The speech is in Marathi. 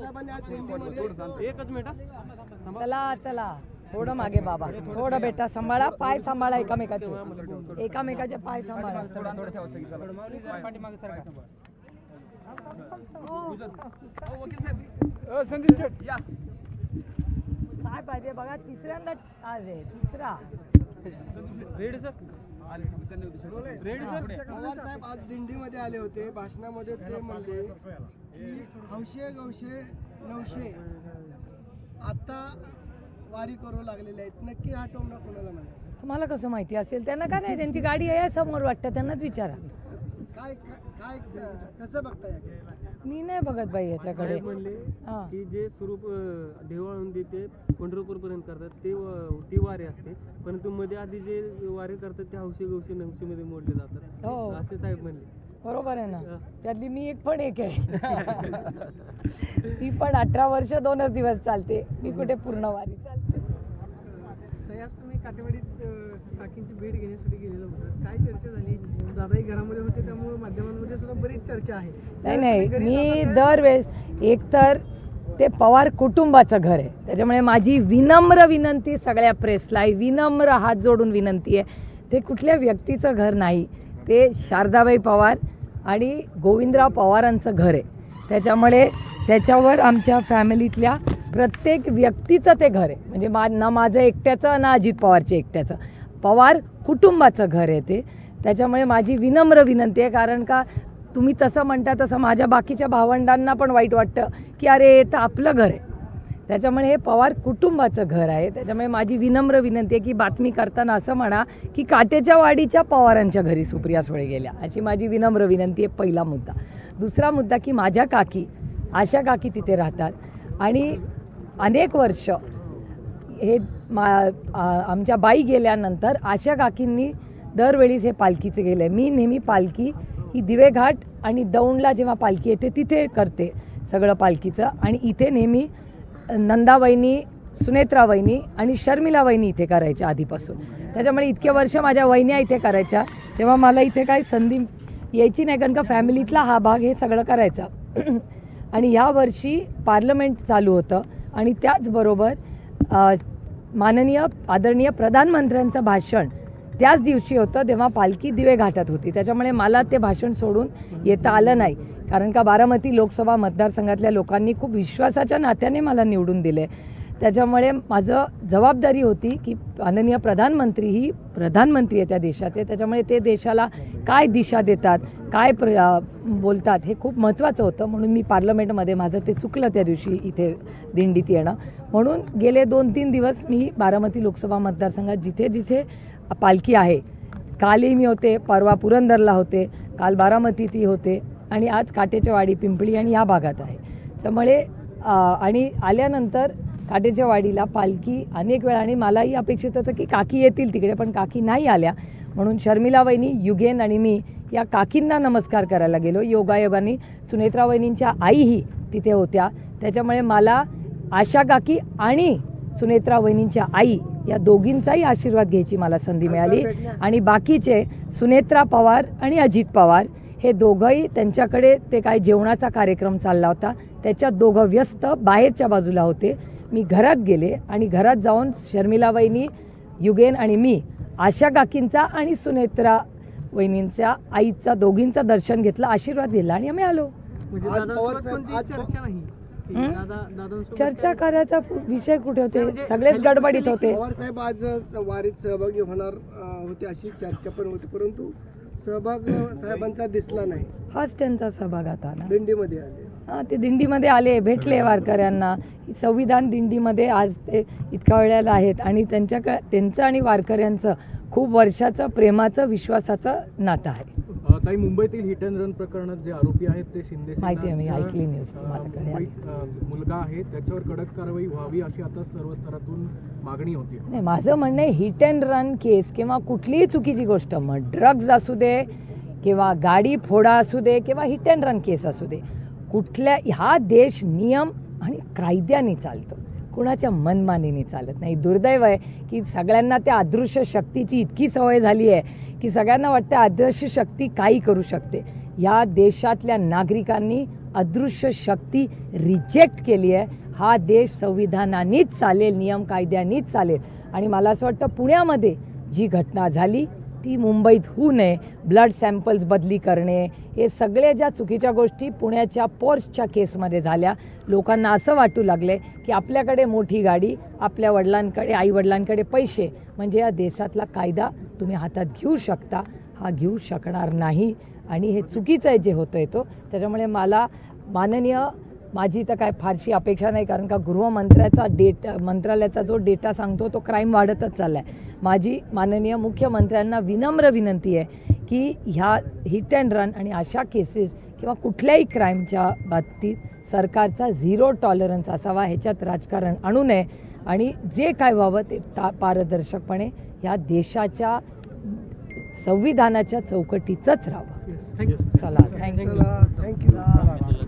एकच मिनिट हा. चला चला. थोडं मागे बाबा. थोडं बेटा सांभाळा. पाय सांभाळा एकामेकाचे. एकामेकाचे पाय सांभाळा. काय पाहिजे बघा तिसऱ्यांदा आज आहे. तिसरा. पवार साहेब आज दिंडीमध्ये आले होते भाषणामध्ये ते म्हणले की हौशे गौशे नवशे आता वारी करू लागलेले आहेत. नक्की हा टोमणा कोणाला म्हणायचा? तुम्हाला कसं माहिती असेल? त्यांना काय नाही? त्यांची गाडी आहे समोर वाटतं. त्यांनाच विचारा. काय काय कसं बघताय? मी नाही बघत बाई याच्याकडे. साहेब म्हणले हा. की जे स्वरूप देवळाहून ते पंढरपूर पर्यंत करतात ते व- ती वारी असते. परंतु मध्ये आधी जे वारी करतात ते हौशी गौशी नवशी मध्ये मोडले जातात. हो. असे साहेब म्हणले. बरोबर आहे ना. त्यातली मी एक पण एक आहे. मी पण अठरा वर्ष दोनच दिवस चालते. मी कुठे पूर्ण वारी चालते. तुम्ही काटेवाडीत अं, काकींची भेट घेण्यासाठी गेलेलं होतं. काय चर्चा झाली? दादाही घरामध्ये होते त्यामुळे माध्यमांमध्ये सुद्धा बरीच चर्चा आहे. नाही नाही. मी दरवेळेस एकतर ते पवार कुटुंबाचं घर आहे. त्याच्यामुळे माझी विनम्र विनंती सगळ्या प्रेसला आहे. विनम्र हात जोडून विनंती आहे. ते कुठल्या व्यक्तीचं घर नाही. ते शारदाबाई पवार आणि गोविंदराव पवारांचं घर आहे. त्याच्यामुळे त्याच्यावर आमच्या फॅमिलीतल्या प्रत्येक व्यक्तीचं ते घर आहे. म्हणजे मा ना माझं एकट्याचं ना अजित पवारचं एकट्याचं. पवार कुटुंबाचं घर आहे ते. त्याच्यामुळे माझी विनम्र विनंती आहे कारण का तुम्ही तसं म्हणता तसं माझ्या बाकीच्या भावंडांना पण वाईट वाटतं की अरे हे तर आपलं घर आहे. त्याच्यामुळे हे पवार कुटुंबाचं घर आहे. त्याच्यामुळे माझी विनम्र विनंती आहे की बातमी करताना असं म्हणा की काटेच्या वाडीच्या पवारांच्या घरी सुप्रिया सुळे गेल्या. अशी माझी विनम्र विनंती आहे पहिला मुद्दा. दुसरा मुद्दा की माझ्या काकी आशा काकी तिथे राहतात. आणि अनेक वर्ष हे मा आमच्या बाई गेल्यानंतर आशा काकींनी दरवेळीच हे पालखीचं गेलं. आहे मी नेहमी पालखी ही दिवेघाट आणि दौंडला जेव्हा पालखी येते तिथे करते सगळं पालखीचं. आणि इथे नेहमी नंदावहिनी सुनेत्रा वहिनी आणि शर्मिला वहिनी इथे करायच्या आधीपासून. त्याच्यामुळे इतके वर्ष माझ्या वहिन्या इथे करायच्या. तेव्हा मला इथे काही संधी यायची नाही कारण का फॅमिलीतला हा भाग हे सगळं करायचा. आणि ह्या वर्षी पार्लमेंट चालू होतं आणि त्याचबरोबर माननीय आदरणीय प्रधानमंत्र्यांचं भाषण त्याच दिवशी होतं तेव्हा पालखी दिवे घाटात होती. त्याच्यामुळे मला ते भाषण सोडून येता आलं नाही. कारण का बारामती लोकसभा मतदारसंघातल्या लोकांनी खूप विश्वासाच्या नात्याने मला निवडून दिले. त्याच्यामुळे माझं जबाबदारी होती की माननीय प्रधानमंत्री ही प्रधानमंत्री आहे त्या देशाचे. त्याच्यामुळे ते देशाला काय दिशा देतात काय प्र बोलतात हे खूप महत्त्वाचं होतं. म्हणून मी पार्लमेंटमध्ये माझं ते चुकलं त्या दिवशी इथे दिंडीत येणं. म्हणून गेले दोन तीन दिवस मी बारामती लोकसभा मतदारसंघात जिथे जिथे पालखी आहे. कालही मी होते परवा पुरंदरला होते काल बारामतीतही होते आणि आज काटेच्या वाडी पिंपळी आणि या भागात आहे. त्यामुळे आणि आल्यानंतर काटेच्या वाडीला पालखी अनेक वेळा आणि मलाही अपेक्षित होतं की काकी येतील तिकडे पण काकी नाही आल्या. म्हणून शर्मिला वहिनी युगेन आणि मी या काकींना नमस्कार करायला गेलो. योगायोगाने सुनेत्रा वहिनींच्या आईही तिथे होत्या. त्याच्यामुळे मला आशा काकी आणि सुनेत्रा वहिनींच्या आई या दोघींचाही आशीर्वाद घ्यायची मला संधी मिळाली. आणि बाकीचे सुनेत्रा पवार आणि अजित पवार हे दोघंही त्यांच्याकडे ते काय जेवणाचा कार्यक्रम चालला होता. त्याच्यात दोघं व्यस्त बाहेरच्या बाजूला होते. मी घरात गेले आणि घरात जाऊन शर्मिला वहिनी युगेन आणि मी आशा काकींचा आणि सुनेत्रा वहिनींच्या आईचा दोघींचं दर्शन घेतलं आशीर्वाद दिला आणि आम्ही आलो. म्हणजे आज पवार दादांसोबत साहेब- कोणतीही आज प- चर्चा नाही. की हं? दादा दादांसोबत चर्चा काय- करायचा विषय कुठे होते? म्हणजे सगळेच खाली गडबडीत होते. पवार साहेब आज वारीत सहभागी होणार अं, होते अशी चर्चा पण होती परंतु सहभाग अं, साहेबांचा दिसला नाही. हाच त्यांचा सहभाग आता ना. दिंडीमध्ये आले. ते दिंडीमध्ये आले भेटले वारकऱ्यांना. संविधान दिंडीमध्ये आज ते इतक्या वेळेला आहेत आणि त्यांच्याकडे त्यांचं आणि वारकऱ्यांचं खूप वर्षाचं प्रेमाचं विश्वासाचं नातं आहे. ताई मुंबईतील हिट अँड रन प्रकरणात जे आरोपी आहेत ते शिंदे माहिती आहे, मी ऐकली न्यूज, मुलगा आहे. त्याच्यावर कडक कारवाई व्हावी अशी आता सर्व स्तरातून मागणी होती. नाही माझं म्हणणं आहे हिट अँड रन केस किंवा कुठलीही चुकीची गोष्ट मग ड्रग्ज असू दे किंवा गाडी फोडा असू दे किंवा हिट अँड रन केस असू दे कुठल्या हा देश नियम आणि कायद्याने चालतो. कुणाच्या मनमानीने चालत नाही. दुर्दैव आहे की सगळ्यांना त्या अदृश्य शक्तीची इतकी सवय झाली आहे की सगळ्यांना वाटतं अदृश्य शक्ती काही करू शकते. या देशातल्या नागरिकांनी अदृश्य शक्ती रिजेक्ट केली आहे. हा देश संविधानानेच चालेल नियम कायद्यानेच चालेल. आणि मला असं वाटतं पुण्यामध्ये जी घटना झाली ती मुंबईत होऊ नये ब्लड सॅम्पल्स बदली करणे हे सगळ्या ज्या चुकीच्या गोष्टी पुण्याच्या पोर्सच्या केसमध्ये झाल्या लोकांना असं वाटू लागले की आपल्याकडे मोठी गाडी आपल्या वडिलांकडे आईवडिलांकडे पैसे म्हणजे या देशातला कायदा तुम्ही हातात घेऊ शकता हा घेऊ शकणार नाही. आणि हे चुकीचं आहे जे होतं आहे तो त्याच्यामुळे मला माननीय माझी तर काय फारशी अपेक्षा नाही कारण का गृहमंत्र्याचा डेटा मंत्रालयाचा जो डेटा सांगतो तो क्राईम वाढतच चालला आहे माझी माननीय मुख्यमंत्र्यांना विनम्र विनंती आहे की ह्या हिट अँड रन आणि अशा केसेस किंवा कुठल्याही क्राईमच्या बाबतीत सरकारचा झिरो टॉलरन्स असावा ह्याच्यात राजकारण आणू नये आणि जे काय व्हावं ते ता पारदर्शकपणे ह्या देशाच्या संविधानाच्या चौकटीचंच राहावं. चला थँक्यू चला थँक्यू